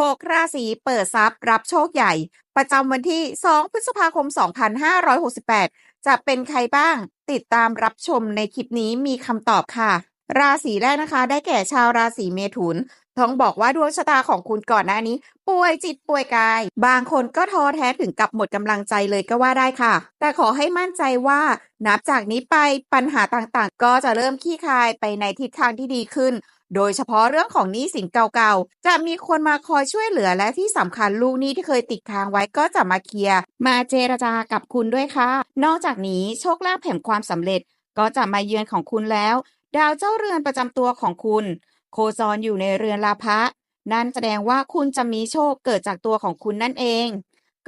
6 ราศีเปิดทรัพย์รับโชคใหญ่ ประจำวันที่ 2 พฤษภาคม 2568 จะเป็นใครบ้าง ติดตามรับชมในคลิปนี้มีคำตอบค่ะ ราศีแรกนะคะ ได้แก่ชาวราศีเมถุน ต้องบอกว่าดวงชะตาของคุณก่อนหน้านี้ ป่วยจิตป่วยกาย บางคนก็ท้อแท้ถึงกับหมดกำลังใจเลยก็ว่าได้ค่ะ แต่ขอให้มั่นใจว่า นับจากนี้ไปปัญหาต่างๆ ก็จะเริ่มขี้คายไปในทิศทางที่ดีขึ้น โดยเฉพาะเรื่องของหนี้สินเก่าๆ จะมีคนมาคอยช่วยเหลือและที่สำคัญลูกหนี้ที่เคยติดค้างไว้ก็จะมาเคลียร์มาเจรจากับคุณด้วยค่ะ นอกจากนี้โชคลาภแห่งความสำเร็จก็จะมาเยือนของคุณแล้ว ดาวเจ้าเรือนประจำตัวของคุณ โคจรอยู่ในเรือนลาภะนั่นแสดงว่าคุณจะมีโชคเกิดจากตัวของคุณนั่นเอง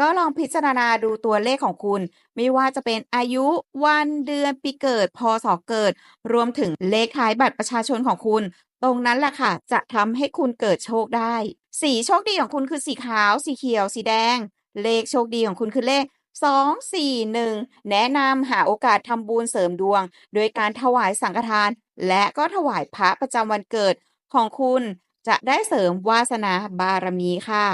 ก็ลองพิจารณาดูตัวเลขของคุณ ไม่ว่าจะเป็นอายุ วันเดือนปีเกิด พศเกิด รวมถึงเลขท้ายบัตรประชาชนของคุณ ตรงนั้นแหละค่ะ จะทำให้คุณเกิดโชคได้ สีโชคดีของคุณคือสีขาว สีเขียว สีแดง เลขโชคดีของคุณคือเลข 2 4 1 แนะนำหาโอกาสทำบุญเสริมดวง โดยการถวายสังฆทาน และก็ถวายพระประจำวันเกิดของคุณจะได้เสริมวาสนาบารมีค่ะ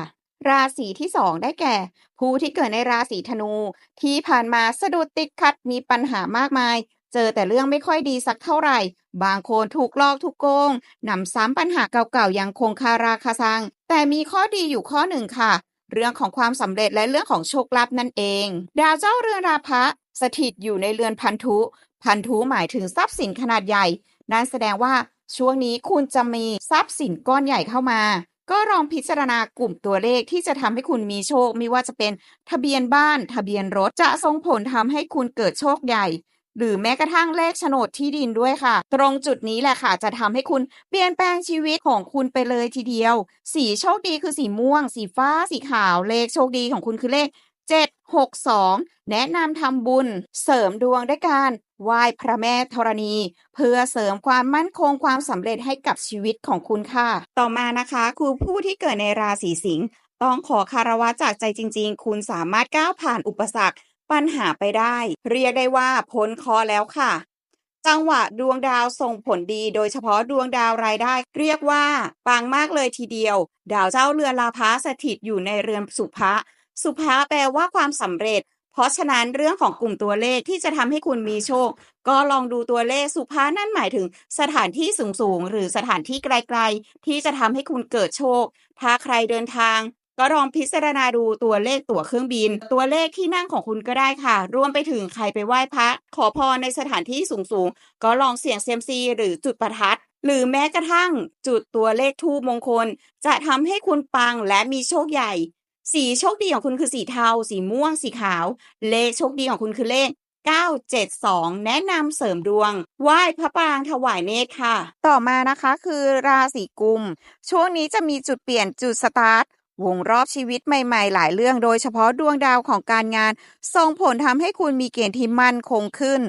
ราศีที่2ได้แก่ ผู้ที่เกิดในราศีธนู ที่ผ่านมาสะดุดติดขัดมีปัญหามากมาย เจอแต่เรื่องไม่ค่อยดีสักเท่าไหร่ บางคนถูกลอกถูกโกงนำซ้ำปัญหาเก่าๆยังคงคาราคาซัง แต่มีข้อดีอยู่ข้อหนึ่งค่ะ เรื่องของความสำเร็จและเรื่องของโชคลาภนั่นเอง ดาวเจ้าเรือนราพะสถิตอยู่ในเรือนพันธุ พันธุหมายถึงทรัพย์สินขนาดใหญ่ นั่นแสดงว่าช่วงนี้คุณจะมีทรัพย์สินก้อนใหญ่เข้ามา ก็ลองพิจารณากลุ่มตัวเลขที่จะทำให้คุณมีโชคไม่ว่าจะเป็น ทะเบียนบ้าน ทะเบียนรถจะส่งผลทำให้คุณเกิดโชคใหญ่ หรือแม้กระทั่งเลขโฉนดที่ดินด้วยค่ะ ตรงจุดนี้แหละค่ะ จะทำให้คุณเปลี่ยนแปลงชีวิตของคุณไปเลยทีเดียว สีโชคดีคือสีม่วง สีฟ้า สีขาว เลขโชคดีของคุณคือเลข 762 แนะนำทำบุญ เสริมดวงด้วยการไหว้พระแม่ธรณี เพื่อเสริมความมั่นคงความสำเร็จให้กับชีวิตของคุณค่ะ ต่อมานะคะ คือผู้ที่เกิดในราศีสิงห์ต้องขอคารวะจากใจจริง ๆ คุณสามารถก้าวผ่านอุปสรรค ปัญหาไปได้ เรียกได้ว่าพ้นคอแล้วค่ะ จังหวะดวงดาวส่งผลดีโดยเฉพาะดวงดาวรายได้ เรียกว่าปังมากเลยทีเดียว ดาวเจ้าเรือลาภะสถิตอยู่ในเรือนสุภะสุภาแปลว่าความสำเร็จ เพราะฉะนั้นเรื่องของกลุ่มตัวเลขที่จะทำให้คุณมีโชค ก็ลองดูตัวเลขสุภานั่นหมายถึงสถานที่สูงๆหรือสถานที่ไกลๆ ที่จะทำให้คุณเกิดโชค ถ้าใครเดินทาง ก็ลองพิจารณาดูตัวเลขตั๋วเครื่องบิน ตัวเลขที่นั่งของคุณก็ได้ค่ะ รวมไปถึงใครไปไหว้พระ ขอพรในสถานที่สูงๆ ก็ลองเสี่ยงเซียมซีหรือจุดประทัด หรือแม้กระทั่งจุดตัวเลขทูปมงคล จะทำให้คุณปังและมีโชคใหญ่ สีโชคดีของคุณคือสีเทา สีม่วง สีขาว เลขโชคดีของคุณคือเลข972 แนะนำเสริมดวง ไหว้พระปรางถวายเนตรค่ะ ต่อมานะคะคือราศีกุม ช่วงนี้จะมีจุดเปลี่ยนจุดสตาร์ท วงรอบชีวิตใหม่ ๆ หลายเรื่องโดยเฉพาะดวงดาวของการงาน ส่งผลทำให้คุณมีเกณฑ์ที่มั่นคงขึ้น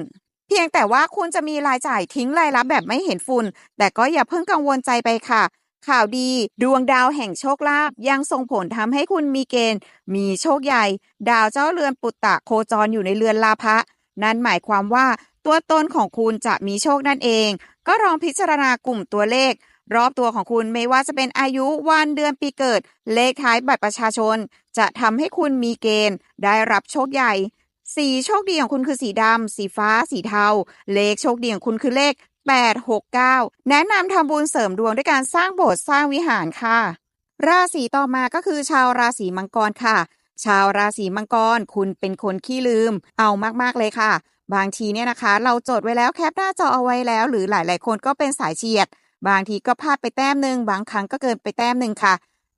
เพียงแต่ว่าคุณจะมีรายจ่ายทิ้งรายรับแบบไม่เห็นฝุ่น แต่ก็อย่าเพิ่งกังวลใจไปค่ะ ข่าวดี ดวงดาวแห่งโชคลาภยังส่งผลทำให้คุณมีเกณฑ์ มีโชคใหญ่ ดาวเจ้าเรือนปุตตะโคจรอยู่ในเรือนลาภะนั่นหมายความว่าตัวตนของคุณจะมีโชคนั่นเอง ก็ลองพิจารณากลุ่มตัวเลข รอบตัวของคุณไม่ว่าจะเป็นอายุวันเดือนปีเกิด เลขท้ายบัตรประชาชน จะทำให้คุณมีเกณฑ์ ได้รับโชคใหญ่ สีโชคดีของคุณคือสีดำสีฟ้า สีเทา เลขโชคดีของคุณคือเลข 869 แนะนำทำบุญเสริมดวงด้วยการสร้างโบสถ์สร้างวิหารค่ะ ราศีต่อมาก็คือชาวราศีมังกรค่ะ ชาวราศีมังกร คุณเป็นคนขี้ลืม เอามากๆเลยค่ะ บางทีเนี่ยนะคะ เราจดไว้แล้วแคปหน้าจอเอาไว้แล้ว หรือหลาย ๆ คนก็เป็นสายเฉียด บางทีก็พลาดไปแต้มหนึ่งบางครั้งก็เกินไปแต้มหนึ่งค่ะ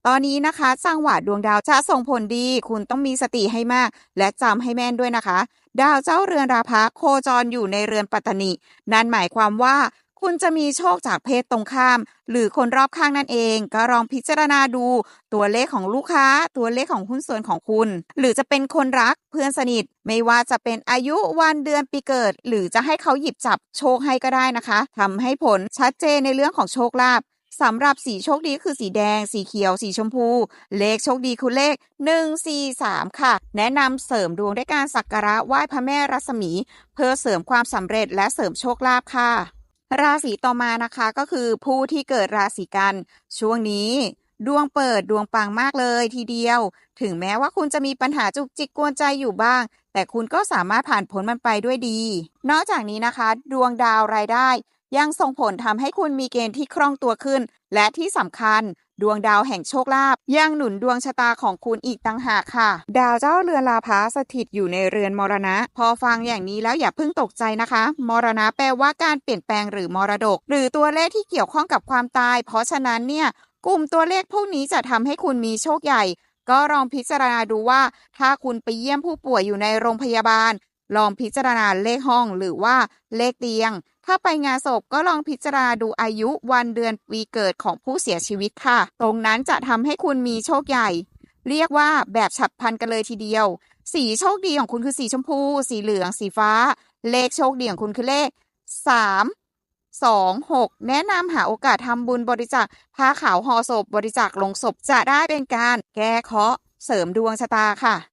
ตอนนี้นะคะจังหวะดวงดาวจะส่งผลดี คุณต้องมีสติให้มาก และจำให้แม่นด้วยนะคะ ดาวเจ้าเรือนราพะโคจรอยู่ในเรือนปัตตนินั่นหมายความว่า คุณจะมีโชคจากเพศตรงข้าม หรือคนรอบข้างนั่นเอง ก็ลองพิจารณาดู ตัวเลขของลูกค้า ตัวเลขของหุ้นส่วนของคุณ หรือจะเป็นคนรักเพื่อนสนิท ไม่ว่าจะเป็นอายุวันเดือนปีเกิด หรือจะให้เขาหยิบจับโชคให้ก็ได้นะคะทำให้ผลชัดเจนในเรื่องของโชคลาภสำหรับสีโชคดีคือสีแดง สีเขียว สีชมพู เลขโชคดีคือเลข 1 4 3 ค่ะ แนะนำเสริมดวงด้วยการสักการะไหว้พระแม่รัศมี เพื่อเสริมความสำเร็จและเสริมโชคลาภค่ะ ราศีต่อมานะคะก็คือผู้ที่เกิดราศีกัน ช่วงนี้ดวงเปิดดวงปังมากเลยทีเดียว ถึงแม้ว่าคุณจะมีปัญหาจุกจิกกวนใจอยู่บ้าง แต่คุณก็สามารถผ่านพ้นมันไปด้วยดี นอกจากนี้นะคะ ดวงดาวรายได้ ยังส่งผลทำให้คุณมีเกณฑ์ที่คล่องตัวขึ้น และที่สำคัญ ดวงดาวแห่งโชคลาภยังหนุนดวงชะตาของคุณอีกต่างหากค่ะ ดาวเจ้าเรือนลาภาสถิตอยู่ในเรือนมรณะ พอฟังอย่างนี้แล้วอย่าเพิ่งตกใจนะคะ มรณะแปลว่าการเปลี่ยนแปลงหรือมรดก หรือตัวเลขที่เกี่ยวข้องกับความตาย เพราะฉะนั้นเนี่ยกลุ่มตัวเลขพวกนี้จะทำให้คุณมีโชคใหญ่ ก็ลองพิจารณาดูว่า ถ้าคุณไปเยี่ยมผู้ป่วยอยู่ในโรงพยาบาล ลองพิจารณาเลขห้องหรือว่าเลขเตียง ถ้าไปงานศพก็ลองพิจารณาดูอายุวันเดือนปีเกิดของผู้เสียชีวิตค่ะ ตรงนั้นจะทำให้คุณมีโชคใหญ่ เรียกว่าแบบฉับพลันกันเลยทีเดียว สีโชคดีของคุณคือสีชมพู สีเหลือง สีฟ้า เลขโชคดีของคุณคือเลข 3 2 6 แนะนำหาโอกาสทำบุญบริจาคผ้าขาวห่อศพบริจาคลงศพจะได้เป็นการแก้เคราะห์เสริมดวงชะตาค่ะ